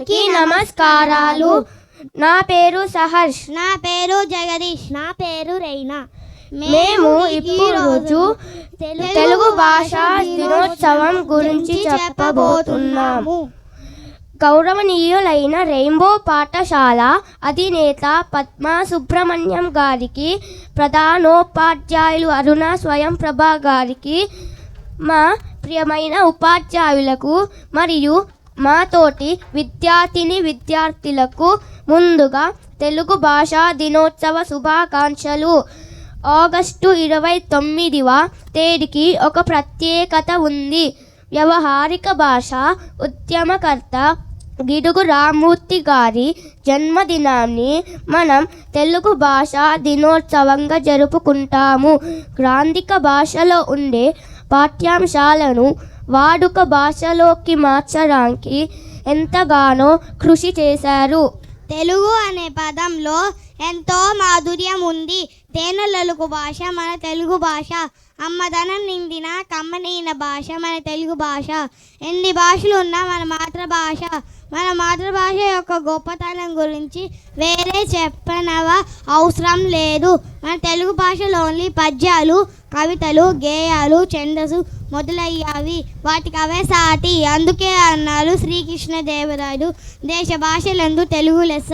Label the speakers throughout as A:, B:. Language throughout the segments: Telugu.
A: అందరికీ నమస్కారాలు. నా పేరు సహర్ష్.
B: నా పేరు జగదీష్. నా పేరు రైనా.
A: మేము ఇప్పుడు తెలుగు భాషా దినోత్సవం గురించి చెప్పబోతున్నాము. గౌరవనీయులైన రెయిన్బో పాఠశాల అధినేత పద్మా సుబ్రహ్మణ్యం గారికి ప్రధానోపాధ్యాయులు అరుణ స్వయం ప్రభా గారికి మా ప్రియమైన ఉపాధ్యాయులకు మరియు మా తోటి విద్యార్థిని విద్యార్థులకు ముందుగా తెలుగు భాషా దినోత్సవ శుభాకాంక్షలు. ఆగస్టు ఇరవై తొమ్మిదివ తేదీకి ఒక ప్రత్యేకత ఉంది. వ్యవహారిక భాష ఉద్యమకర్త గిడుగు రామూర్తి గారి జన్మదినాన్ని మనం తెలుగు భాషా దినోత్సవంగా జరుపుకుంటాము. గ్రాంధిక భాషలో ఉండే పాఠ్యాంశాలను వాడుక భాషలోకి మార్చడానికి ఎంతగానో కృషి చేశారు.
B: తెలుగు అనే పదంలో ఎంతో మాధుర్యం ఉంది. తేనెలలుగు భాష మన తెలుగు భాష. అమ్మదనం నిండిన కమ్మనైన భాష మన తెలుగు భాష. ఎన్ని భాషలు ఉన్నా మన మాతృభాష. మన మాతృభాష యొక్క గొప్పతనం గురించి వేరే చెప్పనవ అవసరం లేదు. మన తెలుగు భాషలోని పద్యాలు కవితలు గేయాలు ఛందస్సు మొదలయ్యావి. వాటికి అవే సాటి. అందుకే అన్నారు శ్రీకృష్ణదేవరాయలు దేశ భాషలందు తెలుగు లెస్స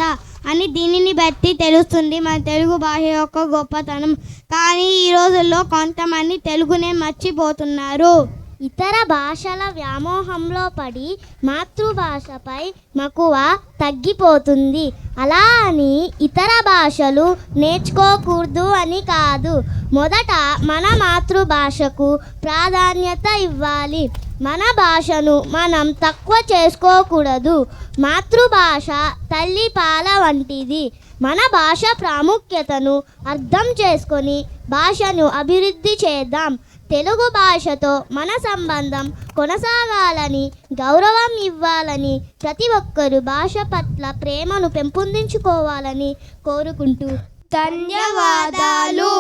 B: అని దీనిని బట్టి తెలుస్తుంది మన తెలుగు భాష యొక్క గొప్పతనం. కానీ ఈ రోజుల్లో కొంతమంది తెలుగునే మర్చిపోతున్నారు. ఇతర భాషల వ్యామోహంలో పడి మాతృభాషపై మక్కువ తగ్గిపోతుంది. అలా అని ఇతర భాషలు నేర్చుకోకూడదు అని కాదు. మొదట మన మాతృభాషకు ప్రాధాన్యత ఇవ్వాలి. మన భాషను మనం తక్కువ చేసుకోకూడదు. మాతృభాష తల్లి పాల వంటిది. మన భాష ప్రాముఖ్యతను అర్థం చేసుకొని భాషను అభివృద్ధి చేద్దాం. తెలుగు భాషతో మన సంబంధం కొనసాగాలని గౌరవం ఇవ్వాలని ప్రతి ఒక్కరూ భాష పట్ల ప్రేమను పెంపొందించుకోవాలని కోరుకుంటూ
A: ధన్యవాదాలు.